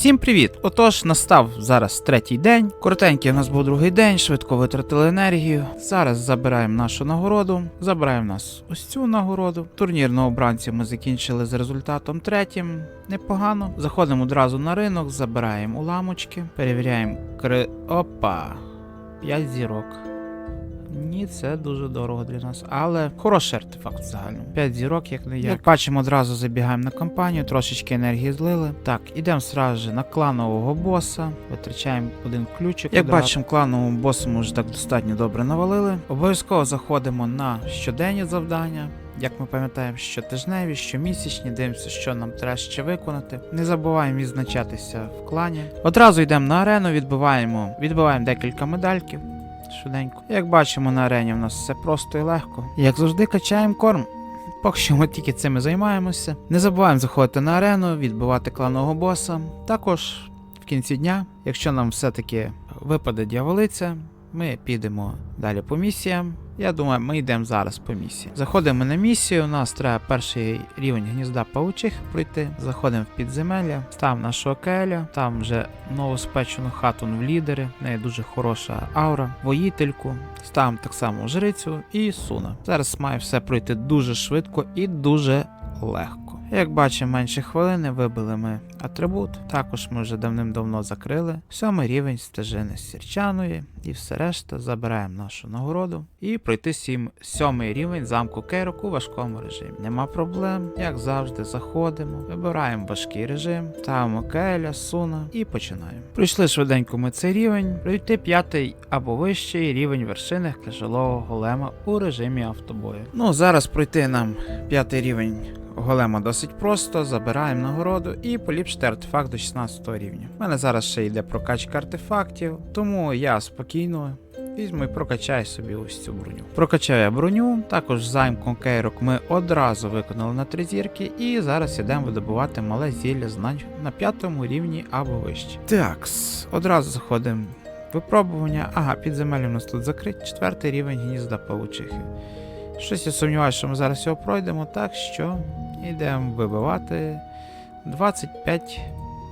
Всім привіт! Отож, настав зараз третій день. Коротенький у нас був другий день, швидко витратили енергію. Зараз забираємо нашу нагороду. Забираємо нас ось цю нагороду. Турнір на обранці ми закінчили з результатом третім. Непогано. Заходимо одразу на ринок, забираємо уламочки, перевіряємо кри. Опа! 5 зірок. Ні, це дуже дорого для нас, але хороший артефакт загально. 5 зірок, як не як. Як бачимо, одразу забігаємо на компанію, трошечки енергії злили. Так, ідемо сразу на кланового боса, витрачаємо один ключик. Як бачимо, клановому босу ми вже так достатньо добре навалили. Обов'язково заходимо на щоденні завдання. Як ми пам'ятаємо, щотижневі, щомісячні, дивимося, що нам треба ще виконати. Не забуваємо відзначатися в клані. Одразу йдемо на арену, відбиваємо, відбиваємо декілька медальків швиденько. Як бачимо на арені, в нас все просто і легко. Як завжди, качаємо корм. Поки що ми тільки цим і займаємося. Не забуваємо заходити на арену, відбивати кланового боса. Також в кінці дня, якщо нам все-таки випаде дьяволиця, ми підемо далі по місіям. Я думаю, ми йдемо зараз по місії. Заходимо на місію. У нас треба перший рівень гнізда паучих пройти. Заходимо в підземелля, ставимо нашого келя, там вже новоспечену хату в лідери. В неї дуже хороша аура, воїтельку. Ставимо так само жрицю і суна. Зараз має все пройти дуже швидко і дуже легко. Як бачимо, менше хвилини вибили ми атрибут. Також ми вже давним-давно закрили. Сьомий рівень стежини сірчаної і все решта забираємо нашу нагороду і пройти сім, сьомий рівень замку Кейрок у важкому режимі. Нема проблем, як завжди, заходимо, вибираємо важкий режим, ставимо Келя, Суна і починаємо. Пройшли швиденько ми цей рівень, пройти п'ятий або вищий рівень вершини тяжелого голема у режимі автобою. Ну зараз пройти нам п'ятий рівень голема досить просто, забираємо нагороду і поліпшити артефакт до 16 рівня. У мене зараз ще йде прокачка артефактів, тому я спокійно візьму і прокачаю собі ось цю броню. Прокачаю я броню, також займку кейрок ми одразу виконали на три зірки, і зараз йдемо видобувати мале зілля знань на п'ятому рівні або вище. Такс, одразу заходимо. в Випробування, ага, підземелля у нас тут закрить, четвертий рівень гнізда павучихи. Щось я сумніваюся, що ми зараз його пройдемо, так що йдемо вибивати 25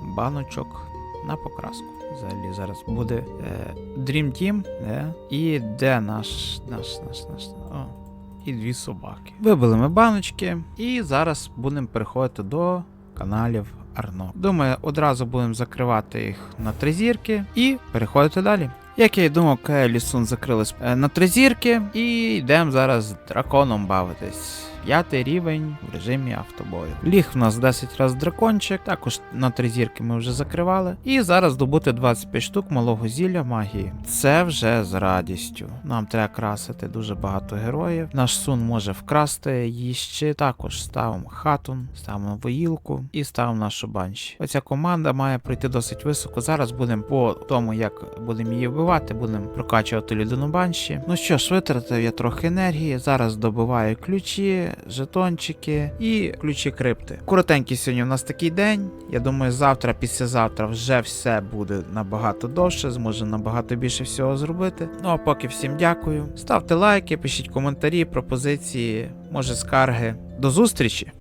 баночок на покраску. Взагалі зараз буде е, Dream Team, де? і де наш, наш, наш, наш. О, і дві собаки. Вибили ми баночки, і зараз будемо переходити до каналів Арно. Думаю, одразу будемо закривати їх на три зірки і переходити далі. Як я й думав, Каелі закрились е, на три зірки, і йдемо зараз з драконом бавитись. П'ятий рівень в режимі автобою. Ліг в нас 10 раз дракончик, також на три зірки ми вже закривали. І зараз добути 25 штук малого зілля магії. Це вже з радістю. Нам треба красити дуже багато героїв. Наш сун може вкрасти їжі. Також ставимо хатун, ставимо воїлку і ставимо нашу банші. Оця команда має пройти досить високо. Зараз будемо по тому, як будемо її вбивати, будемо прокачувати людину банші. Ну що ж, витратив я трохи енергії. Зараз добиваю ключі, жетончики і ключі крипти. Коротенький сьогодні у нас такий день. Я думаю, завтра, післязавтра вже все буде набагато довше, зможу набагато більше всього зробити. Ну а поки всім дякую. Ставте лайки, пишіть коментарі, пропозиції, може скарги. До зустрічі!